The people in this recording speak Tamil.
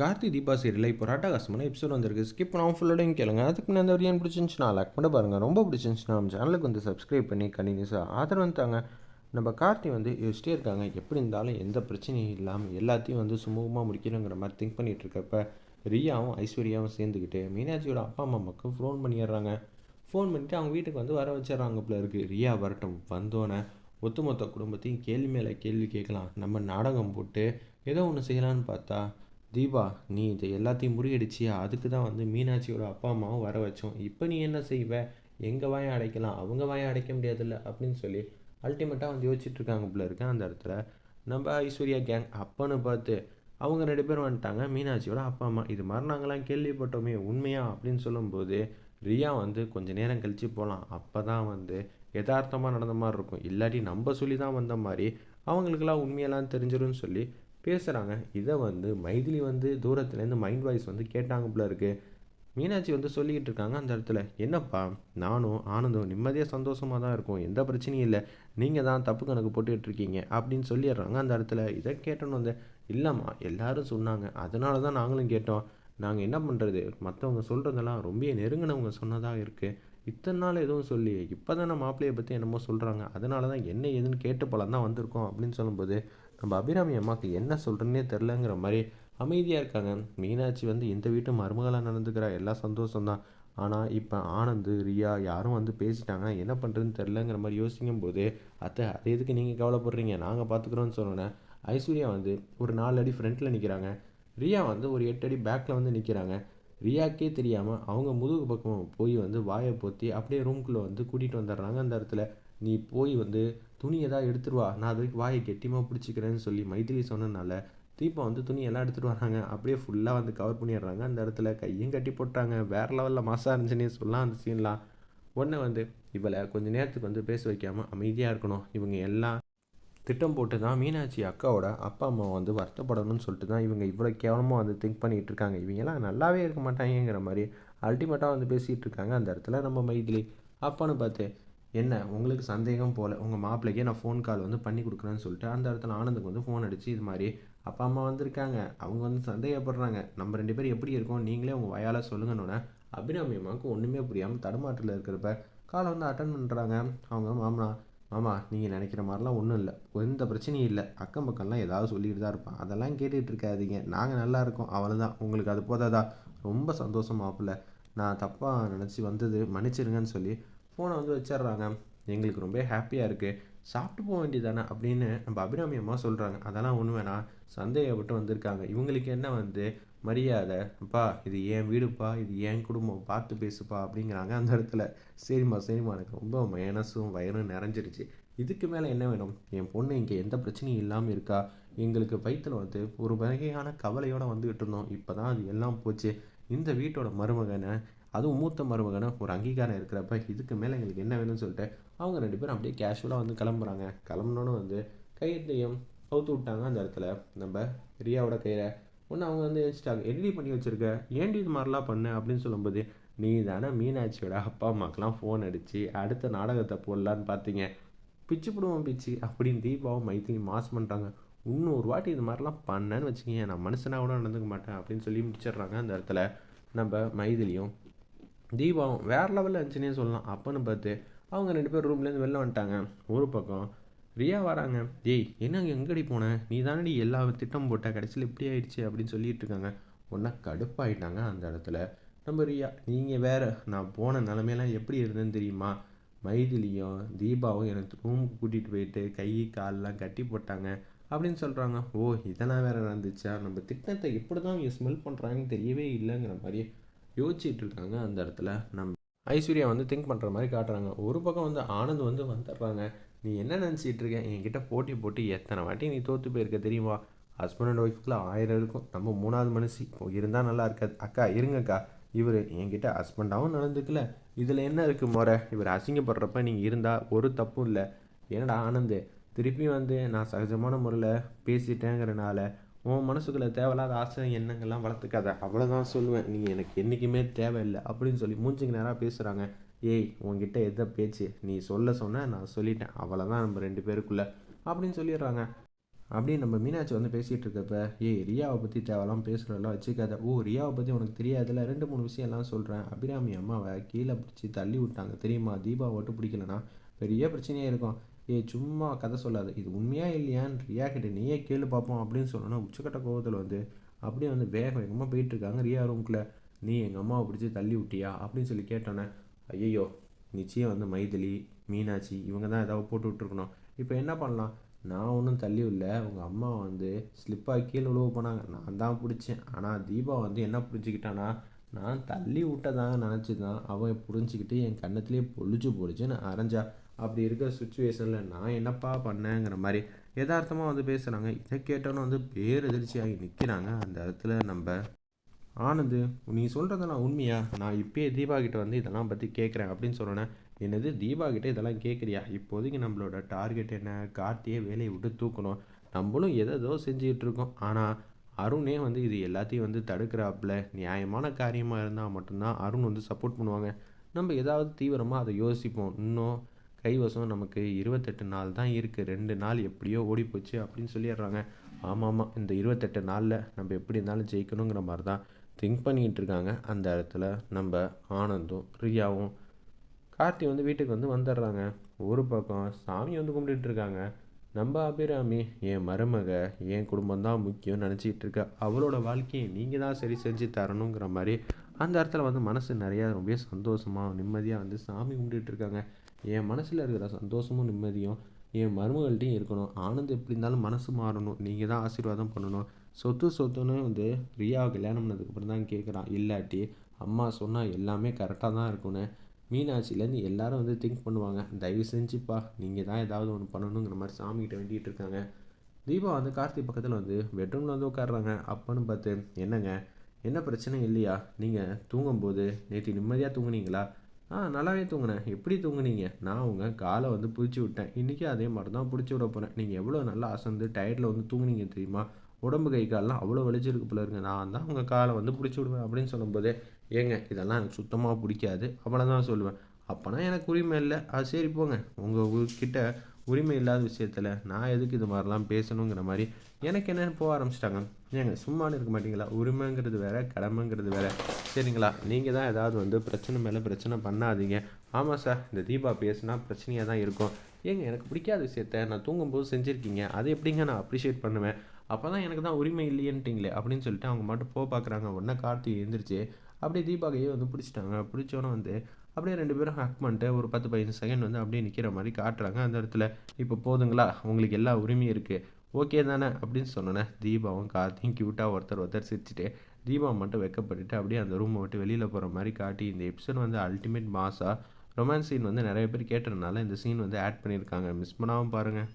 கார்த்தி தீபா சீரியலில் இப்போ ராட்டாகாசமான எபிசோட் வந்திருக்கு. ஸ்கிப் பண்ணாமல் ஃபுல்லோடையும் கேளுங்க. அதுக்கு முன்னாடி அந்த வீடியோ பிடிச்சிருந்துச்சுன்னா லைக் பண்ண பாருங்கள் ரொம்ப பிடிச்சிருந்துச்சுன்னா நம்ம சேனலுக்கு வந்து சப்ஸ்கிரைப் பண்ணி கண்டினியூஸாக ஆதரவு தாங்க. நம்ம கார்த்தி வந்து யோசிச்சிட்டே இருக்காங்க. எப்படி இருந்தாலும் எந்த பிரச்சனையும் இல்லாமல் எல்லாத்தையும் வந்து சுமூகமாக முடிக்கணுங்கிற மாதிரி திங்க் பண்ணிகிட்டு இருக்கப்ப ரியாவும் ஐஸ்வர்யாவும் சேர்ந்துக்கிட்டு மீனாட்சியோட அப்பா அம்மாவுக்கு ஃபோன் பண்ணிடுறாங்க. ஃபோன் பண்ணிவிட்டு அவங்க வீட்டுக்கு வந்து வர வச்சிடறாங்க போல இருக்குது ரியா வரட்டும். வந்தோன்னே ஒட்டுமொத்த குடும்பத்தையும் கேள்வி மேலே கேள்வி கேட்கலாம். நம்ம நாடகம் போட்டு ஏதோ ஒன்று செய்யலான்னு பார்த்தா தீபா நீ இதை எல்லாத்தையும் முறியடிச்சியா? அதுக்கு தான் வந்து மீனாட்சியோட அப்பா அம்மாவும் வர வச்சோம். இப்போ நீ என்ன செய்வ? எங்கள் வாயை அடைக்கலாம்? அவங்க வாயை அடைக்க முடியாதுல்ல? அப்படின்னு சொல்லி அல்டிமேட்டாக வந்து யோசிச்சுட்ருக்காங்க போல இருக்கேன் அந்த இடத்துல. நம்ம ஐஸ்வர்யா கேங் அப்பன்னு பார்த்து அவங்க ரெண்டு பேரும் வந்துட்டாங்க. மீனாட்சியோட அப்பா அம்மா இது மாதிரி நாங்களாம் கேள்விப்பட்டோமே உண்மையா? அப்படின்னு சொல்லும்போது ரியா வந்து கொஞ்சம் நேரம் கழித்து போகலாம் அப்போ தான் வந்து யதார்த்தமாக நடந்த மாதிரி இருக்கும். இல்லாட்டி நம்ம சொல்லி தான் வந்த மாதிரி அவங்களுக்கெல்லாம் உண்மையெல்லாம் தெரிஞ்சிடும் சொல்லி பேசுகிறாங்க இதை வந்து மைதிலி வந்து தூரத்துலேருந்து மைண்ட் வாய்ஸ் வந்து கேட்டாங்க போல இருக்குது மீனாட்சி வந்து சொல்லிக்கிட்டு இருக்காங்க அந்த இடத்துல என்னப்பா நானும் ஆனந்தும் நிம்மதியாக சந்தோஷமாக தான் இருக்கும். எந்த பிரச்சனையும் இல்லை. நீங்கள் தான் தப்பு கணக்கு போட்டுக்கிட்டு இருக்கீங்க. அப்படின்னு சொல்லிடுறாங்க அந்த இடத்துல. இதை கேட்டோன்னு வந்து இல்லைம்மா எல்லாரும் சொன்னாங்க. அதனால தான் நாங்களும் கேட்டோம். நாங்கள் என்ன பண்ணுறது மற்றவங்க சொல்கிறதெல்லாம் ரொம்ப நெருங்கினவங்க சொன்னதாக இருக்குது இத்தனை நாள் எதுவும் சொல்லி இப்போ தான் நம்ம மாப்பிள்ளையை பற்றி என்னமோ சொல்கிறாங்க அதனால தான் என்ன ஏதுன்னு கேட்டு போலாம் தான் வந்திருக்கோம். அப்படின்னு சொல்லும்போது நம்ம அபிராமி அம்மாவுக்கு என்ன சொல்கிறேன்னே தெரிலங்கிற மாதிரி அமைதியாக இருக்காங்க. மீனாட்சி வந்து இந்த வீட்டு மருமகளாக நடந்துக்கிறா. எல்லாம் சந்தோஷம்தான். ஆனால் இப்போ ஆனந்து ரியா யாரும் வந்து பேசிட்டாங்க. என்ன பண்ணுறதுன்னு தெரிலங்கிற மாதிரி யோசிக்கும் போது அத்தை அது எதுக்கு நீங்கள் கவலைப்படுறீங்க? நாங்கள் பார்த்துக்குறோன்னு சொன்னோன்னே ஐஸ்வர்யா வந்து ஒரு நாலு அடி ஃப்ரண்ட்டில் நிற்கிறாங்க ரியா வந்து ஒரு எட்டு அடி பேக்கில் வந்து நிற்கிறாங்க ரியாக்கே தெரியாமல் அவங்க முதுகு பக்கம் போய் வந்து வாயை போற்றி அப்படியே ரூம்குள்ளே வந்து கூட்டிகிட்டு வந்துடுறாங்க அந்த இடத்துல. நீ போய் வந்து துணி எதாவது எடுத்துருவா நான் அது வரைக்கும் வாயை கெட்டியமாக பிடிச்சிக்கிறேன்னு சொல்லி மைதிலி சொன்னனால தீபம் வந்து துணி எல்லாம் எடுத்துகிட்டு வராங்க. அப்படியே ஃபுல்லாக வந்து கவர் பண்ணிடுறாங்க. அந்த இடத்துல கையும் கட்டி போட்டாங்க. வேறு லெவலில் மாசாக இருந்துச்சுன்னே சொல்லலாம் அந்த சீன்லாம் ஒன்று வந்து இவளை கொஞ்சம் நேரத்துக்கு வந்து பேச வைக்காமல் அமைதியாக இருக்கணும். இவங்க எல்லாம் திட்டம் போட்டு தான் மீனாட்சி அக்காவோட அப்பா அம்மா வந்து வருத்தப்படணும்னு சொல்லிட்டு தான் இவங்க இவ்வளோ கேவலமாக வந்து திங்க் பண்ணிகிட்டு இருக்காங்க. இவங்கெல்லாம் நல்லாவே இருக்க மாட்டாங்கிற மாதிரி அல்டிமேட்டாக வந்து பேசிகிட்டு இருக்காங்க அந்த இடத்துல நம்ம மைதிலி. அப்பான்னு பார்த்து என்ன? உங்களுக்கு சந்தேகம் போல். உங்கள் மாப்பிள்ளைக்கே நான் ஃபோன் கால் வந்து பண்ணி கொடுக்குறேன்னு சொல்லிட்டு அந்த இடத்துல ஆனந்துக்கு வந்து ஃபோன் அடித்து இது மாதிரி அப்பா அம்மா வந்திருக்காங்க. அவங்க வந்து சந்தேகப்படுறாங்க. நம்ம ரெண்டு பேரும் எப்படி இருக்கோம்? நீங்களே உங்கள் வயால் சொல்லுங்கன்னொன்னே அபிராமி அம்மாவுக்கு ஒன்றுமே புரியாமல் தடுமாற்றில் இருக்கிறப்ப காலை வந்து அட்டன் பண்ணுறாங்க அவங்க மாமனா மாமா நீங்கள் நினைக்கிற மாதிரிலாம் ஒன்றும் இல்லை. எந்த பிரச்சனையும் இல்லை. அக்கம் பக்கம்லாம் ஏதாவது சொல்லிட்டு தான் இருப்பான். அதெல்லாம் கேட்டுகிட்டு இருக்காதீங்க. நாங்கள் நல்லா இருக்கோம். அவ்வளோதான் உங்களுக்கு அது போதாதா? ரொம்ப சந்தோஷம் மாப்பிள்ள. நான் தப்பாக நினச்சி வந்தது மன்னிச்சிருங்கன்னு சொல்லி ஃபோனை வந்து வச்சிடுறாங்க எங்களுக்கு ரொம்ப ஹாப்பியாக இருக்குது சாப்பிட்டு போக வேண்டியதானே அப்படின்னு நம்ம அபிராமி அம்மா சொல்கிறாங்க அதெல்லாம் ஒன்று வேணாம். சந்தேகப்பட்டு வந்திருக்காங்க. இவங்களுக்கு என்ன வந்து? மரியாதை. அப்பா இது என் வீடுப்பா. இது என் குடும்பம். பார்த்து பேசுப்பா அப்படிங்கிறாங்க அந்த இடத்துல. சரிம்மா சரிம்மா. எனக்கு ரொம்ப மனசும் வயரும் நிறைஞ்சிருச்சு. இதுக்கு மேலே என்ன வேணும்? என் பொண்ணு இங்கே எந்த பிரச்சனையும் இல்லாமல் இருக்கா? எங்களுக்கு வயிற்றில் வந்து ஒரு வகையான கவலையோடு வந்துக்கிட்டு இருந்தோம். இப்போ தான் அது எல்லாம் போச்சு. இந்த வீட்டோட மருமகனை அதுவும் மூத்த மருமகனை ஒரு அங்கீகாரம் இருக்கிறப்ப இதுக்கு மேலே எங்களுக்கு என்ன வேணும்னு சொல்லிட்டு அவங்க ரெண்டு பேரும் அப்படியே கேஷுவலாக வந்து கிளம்புறாங்க. கிளம்புனோன்னு வந்து கையத்தையும் அவுத்து விட்டாங்க அந்த இடத்துல. நம்ம ரியாவோட கையில் ஒன்று அவங்க வந்து யோசிச்சிட்டாங்க எடிட் பண்ணி வச்சுருக்க? ஏன்டி இது மாதிரிலாம் பண்ணு? அப்படின்னு சொல்லும்போது நீ தானே மீனாட்சியோட அப்பா அம்மாக்கெலாம் ஃபோன் அடித்து அடுத்த நாடகத்தை போடலான்னு பார்த்தீங்க பிச்சு போடுவோம் பிச்சு அப்படின்னு தீபாவும் மைத்திரி மாஸ் பண்ணுறாங்க இன்னொரு வாட்டி இது மாதிரிலாம் பண்ணேன்னு வச்சுக்கோங்க நான் மனுஷனாக கூட நடந்துக்க மாட்டேன் அப்படின்னு சொல்லி முடிச்சிடுறாங்க அந்த இடத்துல. நம்ம மைதிலியும் தீபாவும் வேறு லெவலில் இருந்துச்சுன்னே சொல்லலாம். அப்போன்னு பார்த்து அவங்க ரெண்டு பேர் ரூம்லேருந்து வெளில வந்துட்டாங்க. ஒரு பக்கம் ரியா வராங்க. ஏய் என்ன எங்கடி போனேன் நீ தானடி எல்லா திட்டம் போட்ட? கடைசியில் இப்படி ஆயிடுச்சு அப்படின்னு சொல்லிட்டு இருக்காங்க. ஒன்றா கடுப்பாயிட்டாங்க அந்த இடத்துல. நம்ம ரியா நீங்கள் வேறு நான் போன நிலமையெல்லாம் எப்படி இருந்தேன்னு தெரியுமா? மைதிலியும் தீபாவும் எனக்கு ரூமுக்கு கூட்டிகிட்டு போயிட்டு கை கால்லாம் கட்டி போட்டாங்க அப்படின்னு சொல்கிறாங்க ஓ இதெல்லாம் வேறு நடந்துச்சா? நம்ம திட்டத்தை எப்படி தான் இங்கே ஸ்மெல் பண்ணுறாங்கன்னு தெரியவே இல்லைங்கிற மாதிரி யோசிச்சுட்டு இருக்காங்க அந்த இடத்துல. நம்ம ஐஸ்வர்யா வந்து திங்க் பண்ணுற மாதிரி காட்டுறாங்க. ஒரு பக்கம் வந்து ஆனந்த் வந்து வந்துடுறாங்க. நீ என்ன நினச்சிட்டு இருக்க? என்கிட்ட போட்டி போட்டு எத்தனை வாட்டி நீ தோற்று போயிருக்க தெரியுமா? ஹஸ்பண்ட் அண்ட் ஒய்ஃப்குள்ள ஆயிரம் இருக்கும். நம்ம மூணாவது மனுஷி இருந்தால் நல்லா இருக்காது அக்கா இருங்கக்கா. இவர் என்கிட்ட ஹஸ்பண்டாகவும் நடந்துக்கல. இதில் என்ன இருக்குது முறை? இவர் அசிங்கப்படுறப்ப நீங்கள் இருந்தால் ஒரு தப்பும் இல்லை. என்னடா ஆனந்து? திருப்பி வந்து நான் சகஜமான முறையில் பேசிட்டேங்கிறனால உன் மனசுக்குள்ளே தேவையில்லாத ஆசை எண்ணங்கள்லாம் வளர்த்துக்காத. அவ்வளோதான் சொல்லுவேன். நீ எனக்கு என்றைக்குமே தேவையில்லை அப்படின்னு சொல்லி மூஞ்சிக்கு நேராக பேசுகிறாங்க ஏய் உங்ககிட்ட எதை பேச்சு? நீ சொல்ல சொன்ன நான் சொல்லிட்டேன். அவ்வளோதான் நம்ம ரெண்டு பேருக்குள்ளே அப்படின்னு சொல்லிடுறாங்க. அப்படின்னு நம்ம மீனாட்சி வந்து பேசிகிட்டு இருக்கப்ப ஏய் ரியாவை பற்றி தேவையெல்லாம் பேசுகிறதெல்லாம் வச்சுக்காத. ஓ ரியாவை பற்றி உனக்கு தெரியாதுல ரெண்டு மூணு விஷயம்லாம் சொல்கிறேன் அபிராமி அம்மாவை கீழே பிடிச்சி தள்ளி விட்டாங்க. தெரியுமா? தீபா மட்டும் பிடிக்கலனா பெரிய பிரச்சனையாக இருக்கும். ஏ சும்மா கதை சொல்லாது. இது உண்மையாக இல்லையான்னு ரியா கிட்ட நீயே கேளு பார்ப்போம் அப்படின்னு சொன்னோன்னா உச்சக்கட்ட கோபத்தில் வந்து அப்படியே வந்து வேக வேகமாக போயிட்டுருக்காங்க ரியா ரூம்குள்ளே நீ எங்கள் அம்மாவை பிடிச்சி தள்ளி விட்டியா? அப்படின்னு சொல்லி கேட்டோன்னே ஐயோ நிச்சயம் வந்து மைதிலி மீனாட்சி இவங்க தான் ஏதாவது போட்டு விட்ருக்கணும் இப்போ என்ன பண்ணலாம்? நான் ஒன்றும் தள்ளி இல்லை உங்கள் அம்மா வந்து ஸ்லிப்பாக கீழே விழுவ போனாங்க. நான் தான் பிடிச்சேன். ஆனால் தீபா வந்து என்ன புரிஞ்சுக்கிட்டானா நான் தள்ளி விட்டதாக நினச்சி தான் அவன் புரிஞ்சுக்கிட்டு என் கண்ணத்துலேயே பொழிச்சு பொழிச்சு அரைஞ்சா. அப்படி இருக்கிற சுச்சுவேஷனில் நான் என்னப்பா பண்ணேங்கிற மாதிரி யதார்த்தமாக வந்து பேசுகிறாங்க இதை கேட்டோன்னு வந்து பேர் எதிர்ச்சியாகி நிற்கிறாங்க அந்த இடத்துல நம்ம ஆனந்து நீ சொல்கிறதெல்லாம் உண்மையா? நான் இப்பயே தீபா கிட்ட வந்து இதெல்லாம் பற்றி கேட்குறேன் அப்படின்னு சொன்னேன் என்னது தீபா இதெல்லாம் கேட்குறியா இப்போதைக்கு நம்மளோட டார்கெட் என்ன? கார்த்தியே வேலையை விட்டு தூக்கணும். நம்மளும் எதோ செஞ்சுக்கிட்டு இருக்கோம். ஆனால் அருணே வந்து இது எல்லாத்தையும் வந்து தடுக்கிறாப்புல நியாயமான காரியமாக இருந்தால் மட்டும்தான் அருண் வந்து சப்போர்ட் பண்ணுவாங்க. நம்ம ஏதாவது தீவிரமாக அதை யோசிப்போம். இன்னும் கைவசம் நமக்கு இருபத்தெட்டு நாள் தான் இருக்குது ரெண்டு நாள் எப்படியோ ஓடி போச்சு அப்படின்னு சொல்லிடுறாங்க. ஆமாம் ஆமாம் இந்த இருபத்தெட்டு நாளில் நம்ம எப்படி இருந்தாலும் ஜெயிக்கணுங்கிற மாதிரி தான் திங்க் பண்ணிக்கிட்டு இருக்காங்க. அந்த இடத்துல நம்ம ஆனந்தும் ரியாவும் கார்த்தி வந்து வீட்டுக்கு வந்து வந்துடுறாங்க. ஒரு பக்கம் சாமி வந்து கும்பிட்டுட்டு இருக்காங்க. நம்ம அபிராமி என் மருமக என் குடும்பம் தான் முக்கியம் நினச்சிக்கிட்டு இருக்க. அவளோட வாழ்க்கையை நீங்கள் தான் சரி செஞ்சு தரணுங்கிற மாதிரி அந்த இடத்துல வந்து மனசு நிறையா ரொம்ப சந்தோஷமாக நிம்மதியாக வந்து சாமி கும்பிட்டுட்டு இருக்காங்க. என் மனசில் இருக்கிற சந்தோஷமும் நிம்மதியும் என் மருமகள்கிட்டையும் இருக்கணும். ஆனந்த் எப்படி இருந்தாலும் மனசு மாறணும். நீங்கள் தான் ஆசீர்வாதம் பண்ணணும். சொத்து சொத்துன்னு வந்து ரியாவை கல்யாணம் பண்ணதுக்கப்புறம் தான் கேட்குறான் இல்லாட்டி அம்மா சொன்னால் எல்லாமே கரெக்டாக தான் இருக்கும்னு. மீனாட்சியிலேருந்து எல்லாரும் வந்து திங்க் பண்ணுவாங்க. தயவு செஞ்சுப்பா. நீங்கள் தான் ஏதாவது ஒன்று பண்ணணுங்கிற மாதிரி சாமிகிட்ட வேண்டிகிட்டு இருக்காங்க. தீபா வந்து கார்த்திக் பக்கத்தில் வந்து பெட்ரூமில் வந்து உட்காடுறாங்க அப்போன்னு பார்த்து என்னங்க? என்ன பிரச்சனை இல்லையா? நீங்கள் தூங்கும்போது நேற்று நிம்மதியாக தூங்குனீங்களா? ஆ நல்லாவே தூங்கினேன் எப்படி தூங்குனீங்க? நான் உங்கள் காலை வந்து பிடிச்சி விட்டேன். இன்றைக்கி அதே மாதிரி தான் பிடிச்சி விட போகிறேன் நீங்கள் எவ்வளோ நல்லா அசந்து டயர்டில் வந்து தூங்குனீங்க தெரியுமா? உடம்பு கை காலெலாம் அவ்வளோ வலிச்சிருக்கு போல இருங்க நான் தான் உங்கள் காலை வந்து பிடிச்சி விடுவேன் அப்படின்னு சொல்லும்போதே ஏங்க இதெல்லாம் எனக்கு சுத்தமாக பிடிக்காது. அவ்வளோ தான் சொல்லுவேன். அப்போனா எனக்கு உரிமை இல்லை. அது சரி போங்க. உங்கள் கிட்ட உரிமை இல்லாத விஷயத்தில் நான் எதுக்கு இது மாதிரிலாம் பேசணுங்கிற மாதிரி எனக்கு என்னென்னு போக ஆரம்பிச்சிட்டாங்க? ஏங்க சும்மானு இருக்க மாட்டிங்களா? உரிமைங்கிறது வேறு கடமைங்கிறது வேறு. சரிங்களா? நீங்கள் தான் ஏதாவது வந்து பிரச்சனை மேலே பிரச்சனை பண்ணாதீங்க. ஆமாம் சார் இந்த தீபா பேசுனா பிரச்சனையாக தான் இருக்கும். ஏங்க எனக்கு பிடிக்காத விஷயத்த நான் தூங்கும்போது செஞ்சுருக்கீங்க. அதை எப்படிங்க நான் அப்ரிஷியேட் பண்ணுவேன்? அப்போ தான் எனக்கு தான் உரிமை இல்லையன்ட்டிங்களே அப்படின்னு சொல்லிட்டு அவங்க மட்டும் போக பார்க்குறாங்க உடனே கார்த்தி எழுந்திரிச்சு. அப்படியே தீபாவையே வந்து பிடிச்சிட்டாங்க. பிடிச்சோன்னே வந்து அப்படியே ரெண்டு பேரும் ஹக் பண்ணிட்டு ஒரு பத்து பதினஞ்சு செகண்ட் வந்து அப்படியே நிற்கிற மாதிரி காட்டுறாங்க. அந்த இடத்துல இப்போ போதுங்களா? உங்களுக்கு எல்லா உரிமையும் இருக்குது ஓகே தானே? அப்படின்னு சொன்னோன்னே தீபாவும் கார்த்தியும் க்யூட்டாக ஒருத்தர் ஒருத்தர் சிரிச்சுட்டு தீபா மட்டும் வெக்கப்பட்டுட்டு அப்படியே அந்த ரூமை விட்டு வெளியில் போகிற மாதிரி காட்டி இந்த எபிசோட் வந்து அல்டிமேட் மாஸாக ரொமான்ஸ் சீன் வந்து நிறைய பேர் கேட்டதுனால இந்த சீன் வந்து ஆட் பண்ணியிருக்காங்க. மிஸ் பண்ணாமல் பாருங்கள்